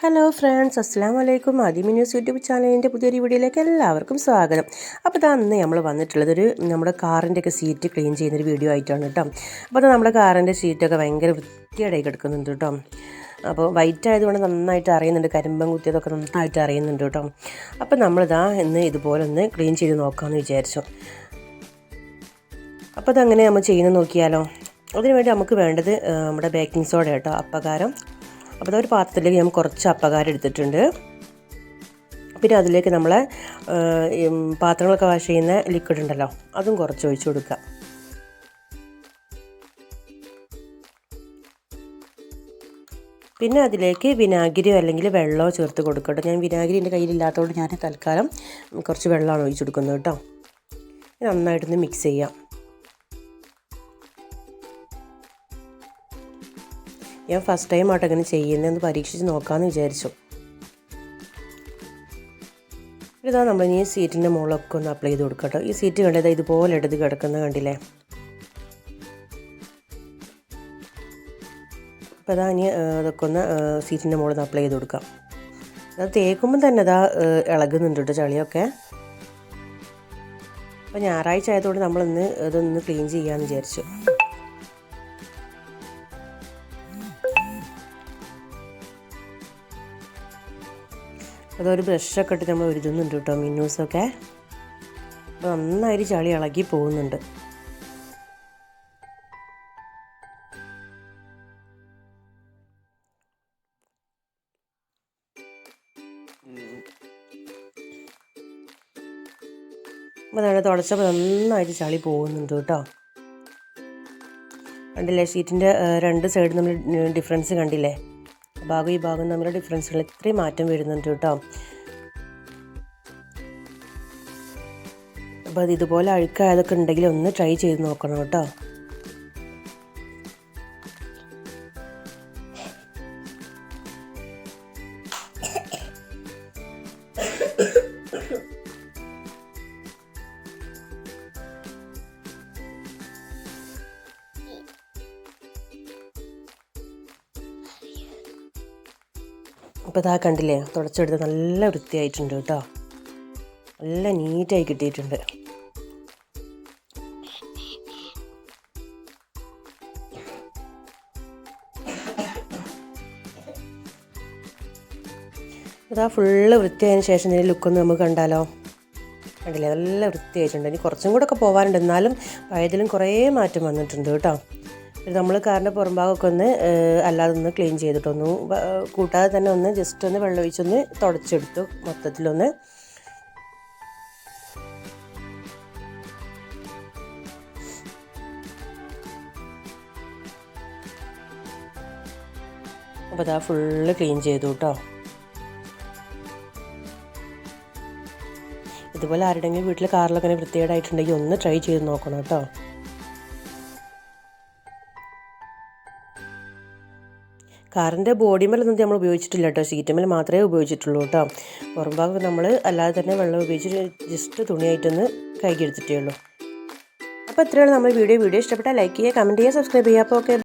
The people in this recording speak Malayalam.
ഹലോ ഫ്രണ്ട്സ് അസ്സാം വലൈക്കും ആദ്യമി ന്യൂസ് യൂട്യൂബ് ചാനലിന്റെ പുതിയൊരു വീഡിയോയിലേക്ക് എല്ലാവർക്കും സ്വാഗതം. അപ്പോൾ ഇതാ അന്ന് നമ്മൾ വന്നിട്ടുള്ളത് ഒരു നമ്മുടെ കാറിന്റെ ഒക്കെ സീറ്റ് ക്ലീൻ ചെയ്യുന്നൊരു വീഡിയോ ആയിട്ടാണ് കേട്ടോ. അപ്പോൾ അത് നമ്മുടെ കാറിന്റെ സീറ്റൊക്കെ ഭയങ്കര വൃത്തിയായി കിടക്കുന്നുണ്ട് കേട്ടോ. അപ്പോൾ വൈറ്റ് ആയതുകൊണ്ട് നന്നായിട്ട് അറിയുന്നുണ്ട്. കരിമ്പം കുത്തിയതൊക്കെ നന്നായിട്ട് അറിയുന്നുണ്ട് കേട്ടോ. അപ്പോൾ നമ്മളിതാ ഇന്ന് ഇതുപോലെ ഒന്ന് ക്ലീൻ ചെയ്ത് നോക്കാമെന്ന് വിചാരിച്ചു. അപ്പോൾ അതങ്ങനെ നമ്മൾ ചെയ്യുന്നത് നോക്കിയാലോ? അതിനുവേണ്ടി നമുക്ക് വേണ്ടത് നമ്മുടെ ബേക്കിംഗ് സോഡ കേട്ടോ അപ്പകാരം അപ്പോൾ അതൊരു പാത്രത്തിലേക്ക് ഞാൻ കുറച്ച് അപ്പകാരം എടുത്തിട്ടുണ്ട്. പിന്നെ അതിലേക്ക് നമ്മൾ പാത്രങ്ങളൊക്കെ വാഷ് ചെയ്യുന്ന ലിക്വിഡ് ഉണ്ടല്ലോ അതും കുറച്ച് ഒഴിച്ചു കൊടുക്കുക. പിന്നെ അതിലേക്ക് വിനാഗിരിയോ അല്ലെങ്കിൽ വെള്ളമോ ചേർത്ത് കൊടുക്കട്ടെ ഞാൻ വിനാഗിരി എന്റെ കയ്യിലില്ലാത്തതുകൊണ്ട് ഞാൻ തൽക്കാലം കുറച്ച് വെള്ളമാണ് ഒഴിച്ചു കൊടുക്കുന്നത് കേട്ടോ. നന്നായിട്ടൊന്ന് മിക്സ് ചെയ്യാം. ഞാൻ ഫസ്റ്റ് ടൈം ആയിട്ട് അങ്ങനെ ചെയ്യുന്നതെന്ന് പരീക്ഷിച്ച് നോക്കാമെന്ന് വിചാരിച്ചു. ഇതാ നമ്മൾ ഈ സീറ്റിന്റെ മുകളിലൊക്കെ ഒന്ന് അപ്ലൈ ചെയ്ത് കൊടുക്കട്ടോ ഈ സീറ്റ് കണ്ടത് ഇതുപോലെ എടുത്ത് കിടക്കുന്ന കണ്ടില്ലേ? അപ്പോൾ അതാ ഇനി അതൊക്കെ ഒന്ന് സീറ്റിന്റെ മുകളിൽ നിന്ന് അപ്ലൈ ചെയ്ത് കൊടുക്കാം. അത് തേക്കുമ്പം തന്നെ അതാ ഇളകുന്നുണ്ട് കേട്ടോ ചളിയൊക്കെ. അപ്പോൾ ഞായറാഴ്ച ആയതുകൊണ്ട് നമ്മളിന്ന് ഇതൊന്ന് ക്ലീൻ ചെയ്യാമെന്ന് വിചാരിച്ചു. അതൊരു ബ്രഷൊക്കെ ഇട്ട് നമ്മൾ ഒരുതുന്നുണ്ട് കേട്ടോ മിന്നൂസൊക്കെ. നന്നായിട്ട് ചളി ഇളകി പോകുന്നുണ്ട്. അപ്പോൾ നമ്മൾ തുടച്ചപ്പോൾ നന്നായിട്ട് ചളി പോകുന്നുണ്ട് കേട്ടോ. കണ്ടില്ലേ ഷീറ്റിന്റെ രണ്ട് സൈഡ് നമ്മൾ ഡിഫറൻസ് കണ്ടില്ലേ? ഭാഗം ഈ ഭാഗം തമ്മിലുള്ള ഡിഫറൻസുകൾ ഇത്രയും മാറ്റം വരുന്നുണ്ട് കേട്ടോ. അപ്പോൾ അത് ഇതുപോലെ അഴുക്കായതൊക്കെ ഉണ്ടെങ്കിൽ ഒന്ന് ട്രൈ ചെയ്ത് നോക്കണം കേട്ടോ. അപ്പോൾ ഇതാ കണ്ടില്ലേ? തുടച്ചെടുത്ത് നല്ല വൃത്തിയായിട്ടുണ്ട് കേട്ടോ. നല്ല നീറ്റായി കിട്ടിയിട്ടുണ്ട്. അതാ ഫുള്ള് വൃത്തിയായതിനു ശേഷം ഇതിന്റെ ലുക്കൊന്ന് നമുക്ക് കണ്ടാലോ? കണ്ടില്ലേ? നല്ല വൃത്തിയായിട്ടുണ്ട്. ഇനി കുറച്ചും കൂടെ ഒക്കെ പോകാനുണ്ട് എന്നാലും പഴയതിലും കുറേ മാറ്റം വന്നിട്ടുണ്ട് കേട്ടോ. നമ്മൾ കാറിന്റെ പുറംഭാഗമൊക്കെ ഒന്ന് അല്ലാതെ ഒന്ന് ക്ലീൻ ചെയ്തിട്ടൊന്നു കൂട്ടാതെ തന്നെ ഒന്ന് ജസ്റ്റ് ഒന്ന് വെള്ളം ഒഴിച്ചൊന്ന് തുടച്ചെടുത്തു മൊത്തത്തിലൊന്ന്. അപ്പോൾ അതാ ഫുള്ള് ക്ലീൻ ചെയ്തു കേട്ടോ ഇതുപോലെ ആരുടെങ്കിലും വീട്ടിൽ കാറിലൊക്കെ വൃത്തികേടായിട്ടുണ്ടെങ്കിൽ ഒന്ന് ട്രൈ ചെയ്ത് നോക്കണം കേട്ടോ കാറിന്റെ ബോഡിമേലൊന്നും നമ്മൾ ഉപയോഗിച്ചിട്ടില്ല കേട്ടോ. സീറ്റുമേൽ മാത്രമേ ഉപയോഗിച്ചിട്ടുള്ളൂ കേട്ടോ. പുറം ഭാഗം നമ്മൾ അല്ലാതെ തന്നെ വെള്ളം ഉപയോഗിച്ച് ജസ്റ്റ് തുണിയായിട്ടൊന്ന് കൈകി എടുത്തിട്ടേ ഉള്ളൂ അപ്പോൾ ഇത്രയാണ് നമ്മൾ വീഡിയോ. വീഡിയോ ഇഷ്ടപ്പെട്ടാൽ ലൈക്ക് ചെയ്യുക കമന്റ് ചെയ്യുക സബ്സ്ക്രൈബ് ചെയ്യുക. അപ്പോൾ ഓക്കെ